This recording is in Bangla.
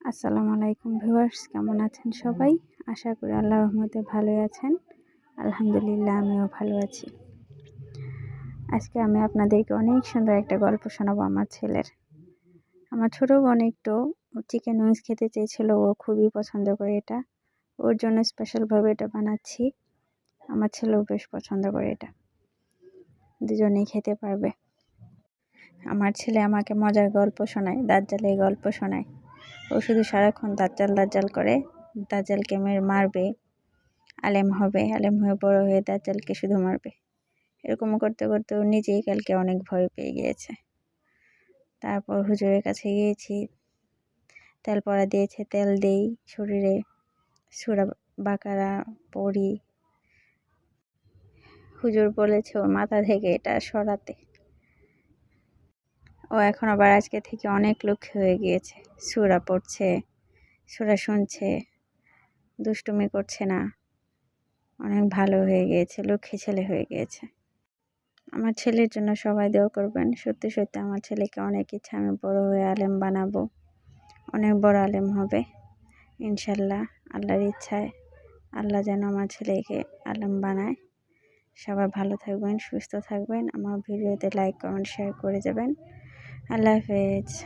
আসসালামু আলাইকুম ভিউয়ার্স, কেমন আছেন সবাই? আশা করি আল্লাহ রহমতে ভালোই আছেন। আলহামদুলিল্লাহ, আমিও ভালো আছি। আজকে আমি আপনাদেরকে অনেক সুন্দর একটা গল্প শোনাবো আমার ছেলের। আমার ছোটো বোন একটু চিকেন উইংস খেতে চেয়েছিল, ও খুবই পছন্দ করে এটা। ওর জন্য স্পেশালভাবে এটা বানাচ্ছি। আমার ছেলেও বেশ পছন্দ করে এটা। দুজনেই খেতে পারবে। আমার ছেলে আমাকে মজার গল্প শোনায়, দাজ্জালের গল্প শোনায়। ও শুধু সারাক্ষণ দাজ্জাল দাজ্জাল করে, দাজ্জালকে মেরে, মারবে, আলেম হবে, আলেম হয়ে বড় হয়ে দাজ্জালকে শুধু মারবে। এরকম করতে করতে ও নিজেই কালকে অনেক ভয় পেয়ে গিয়েছে। তারপর হুজুরের কাছে গিয়েছি, তেল পড়া দিয়েছে, তেল দেই শরীরে, সুরা বাকারা পড়ি। হুজুর বলেছে, ওর মাথা থেকে এটা সরাতে। ও এখন আবার আজকে থেকে অনেক লক্ষ্য হয়ে গিয়েছে। সুরা পড়ছে, সুরা শুনছে, দুষ্টুমি করছে না। অনেক ভালো হয়ে গিয়েছে, লক্ষ্মী ছেলে হয়ে গিয়েছে। আমার ছেলের জন্য সবাই দেওয়া করবেন। সত্যি সত্যি আমার ছেলেকে অনেক ইচ্ছা, আমি বড় হয়ে আলেম বানাবো। অনেক বড় আলেম হবে, ইনশাল্লাহ। আল্লাহর ইচ্ছায় আল্লাহ যেন আমার ছেলেকে আলেম বানায়। সবাই ভালো থাকবেন, সুস্থ থাকবেন। আমার ভিডিওতে লাইক কমেন্ট শেয়ার করে যাবেন। আল্লাহ হাফেজ